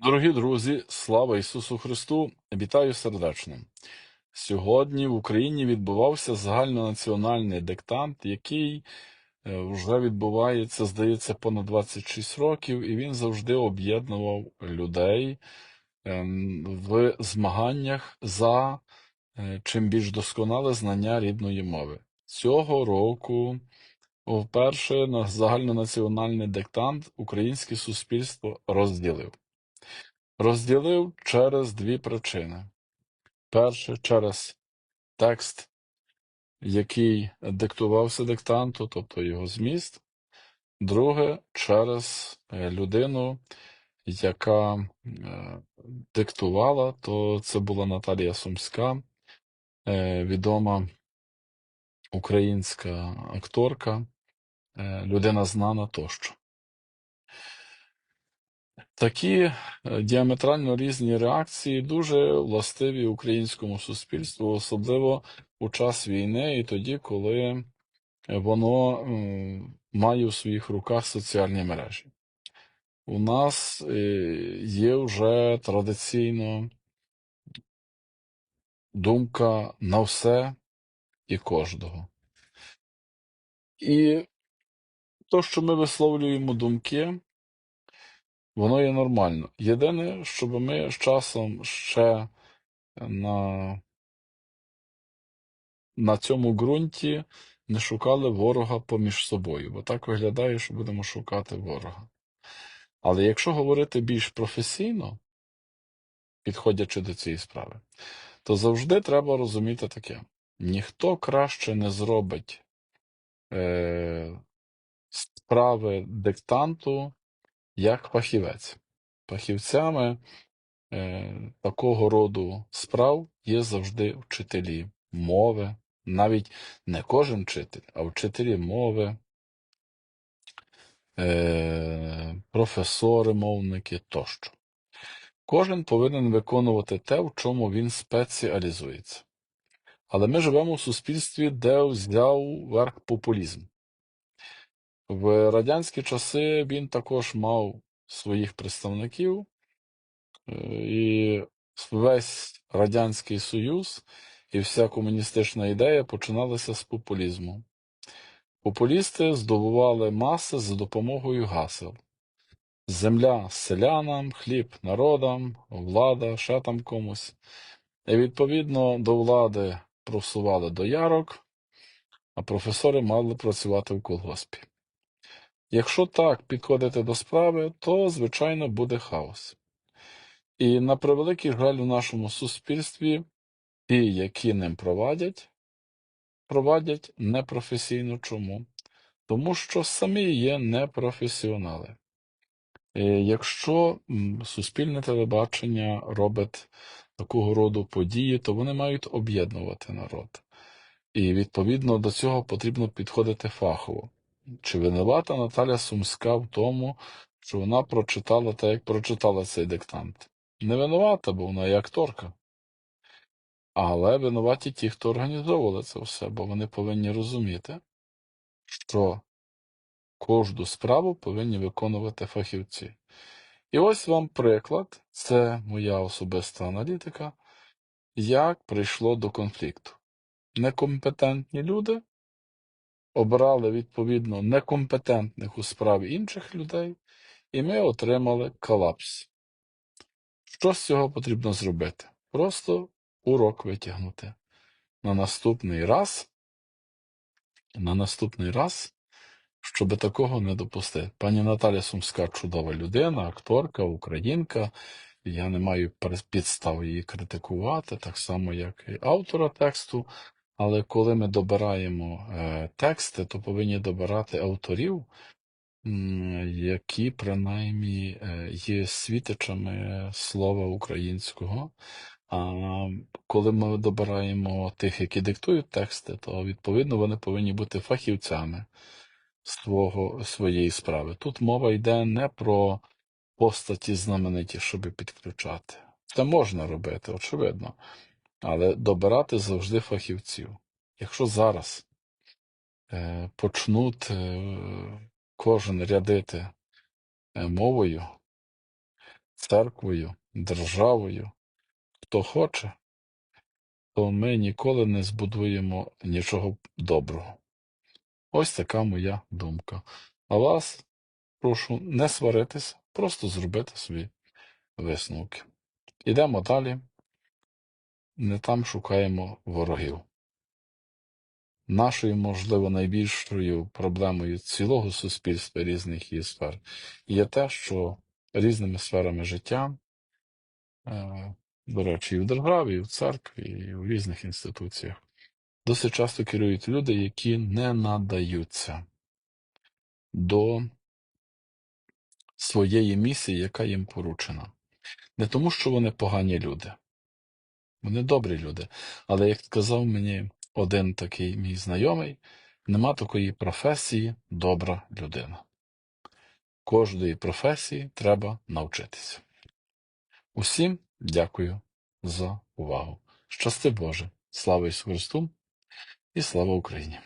Дорогі друзі, слава Ісусу Христу! Вітаю сердечно. Сьогодні в Україні відбувався загальнонаціональний диктант, який е, вже відбувається, здається, понад 26 років, і він завжди об'єднував людей ем, в змаганнях за е, чим більш досконале знання рідної мови. Цього року вперше на загальнонаціональний диктант українське суспільство розділив. Розділив через дві причини. Перше, через текст, який диктувався диктанту, тобто його зміст. Друге, через е, людину, яка е, диктувала, то це була Наталія Сумська, е, відома українська акторка, людина знана тощо. Такі е, діаметрально різні реакції дуже властиві українському суспільству, особливо у час війни і тоді, коли воно має у своїх руках соціальні мережі. У нас е, є вже традиційно думка на все і кожного. І то, що ми висловлюємо думки, воно є нормально. Єдине, щоб ми з часом ще на, на цьому ґрунті не шукали ворога поміж собою, бо так виглядає, що будемо шукати ворога. Але якщо говорити більш професійно, підходячи до цієї справи, то завжди треба розуміти таке: ніхто краще не зробить е, справи диктанту, як фахівець. Фахівцями е, такого роду справ є завжди вчителі мови, навіть не кожен вчитель, а вчителі мови, е, професори, мовники тощо. Кожен повинен виконувати те, в чому він спеціалізується. Але ми живемо в суспільстві, де взяв верх популізм. В радянські часи він також мав своїх представників, е, і весь Радянський Союз і вся комуністична ідея починалася з популізму. Популісти здобували маси за допомогою гасел. Земля селянам, хліб народам, влада ще там комусь. І відповідно до влади просували доярок, а професори мали працювати в колгоспі. Якщо так підходити до справи, то, звичайно, буде хаос. І на превеликий жаль у нашому суспільстві ті, які ним провадять, провадять непрофесійно чому? Тому що самі є непрофесіонали. Е, Якщо суспільне телебачення робить такого роду події, то вони мають об'єднувати народ. І відповідно до цього потрібно підходити фахово. Чи винувата Наталя Сумська в тому, що вона прочитала так, як прочитала цей диктант? Не винувата, бо вона є акторка. Але винуваті ті, хто організовували це все, бо вони повинні розуміти, що кожну справу повинні виконувати фахівці. І ось вам приклад, це моя особиста аналітика, як прийшло до конфлікту. Некомпетентні люди обрали відповідно некомпетентних у справі інших людей, і ми отримали колапс. Що з цього потрібно зробити? Просто урок витягнути. На наступний раз, на наступний раз, щоб такого не допустити. Пані Наталя Сумська чудова людина, акторка, українка. Я не маю підстав її критикувати, так само, як і автора тексту. Але коли ми добираємо е, тексти, то повинні добирати авторів, які принаймні е, є світичами слова українського. А коли ми добираємо тих, які диктують тексти, то відповідно вони повинні бути фахівцями свого, своєї справи. Тут мова йде не про постаті знамениті, щоб підключати. Це можна робити, очевидно, але добирати завжди фахівців. Якщо зараз е, почнуть е, кожен рядити е, мовою, церквою, державою. Хто хоче, то ми ніколи не збудуємо нічого доброго. Ось така моя думка. А вас прошу не сваритися, просто зробити собі висновки. Ідемо далі, не там шукаємо ворогів. Нашою, можливо, найбільшою проблемою цілого суспільства різних її сфер є те, що різними сферами життя, е, до речі, і в державі, і в церкві, і в різних інституціях, досить часто керують люди, які не надаються до своєї місії, яка їм поручена. Не тому, що вони погані люди, вони добрі люди. Але як казав мені один такий мій знайомий, нема такої професії добра людина. Кожної професії треба навчитися. Усім дякую за увагу. Щасти Боже! Слава Ісусу Христу і слава Україні!